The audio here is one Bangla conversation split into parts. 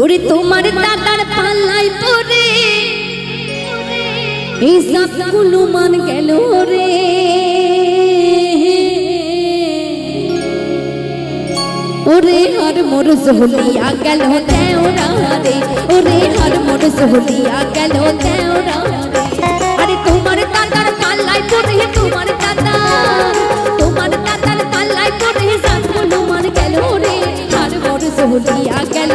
ওরে তোমার দাদার পাল্লাই পরে এই সাপগুলো মান গেল রে। ওরে আর মোর সহলিয়া গেল তেওরা রে। ওরে আর মোর সহলিয়া গেল তেওরা আরে তোমার দাদার পাল্লাই পরে তোমার দাদা তোমার দাদার পাল্লাই পরে সাপগুলো মান গেল রে। আর মোর সহলিয়া গেল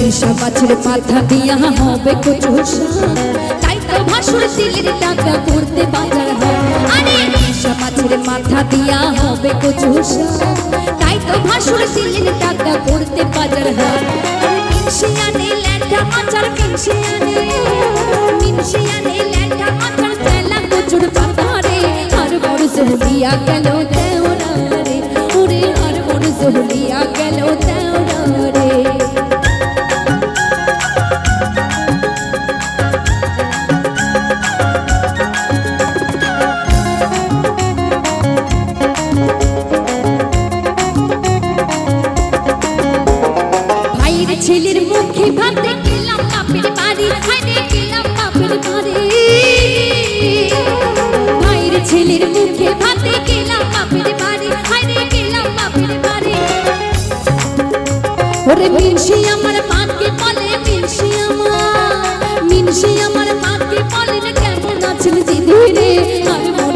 ঈশা মাছের মাথা দিয়া হবে কচুষা তাই তো ভাসুর দিলের টাকা করতে বাজার আরে ঈশা মাছের মাথা দিয়া হবে কচুষা তাই তো ভাসুর দিলের টাকা করতে বাজার হয়। মিনসিয়ানে ল্যাটা আচার মিনসিয়ানে। মিনসিয়ানে মুখে ভাবতে গেলাম বাপের বাড়ি। হাইরে গেলাম বাপের বাড়ি। ভাইয়ের ছেলের মুখে ভাবতে গেলাম বাপের বাড়ি। হাইরে গেলাম বাপের বাড়ি। ওরে মিনসি আমার মাকে বলে না কেমন আছেন দিদি রে আর মোর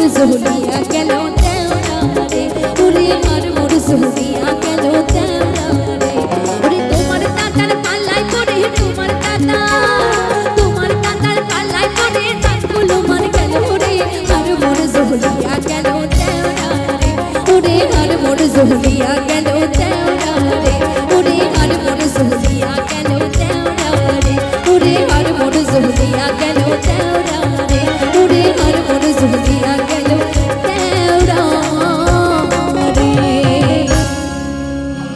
জুড়িয়া গেল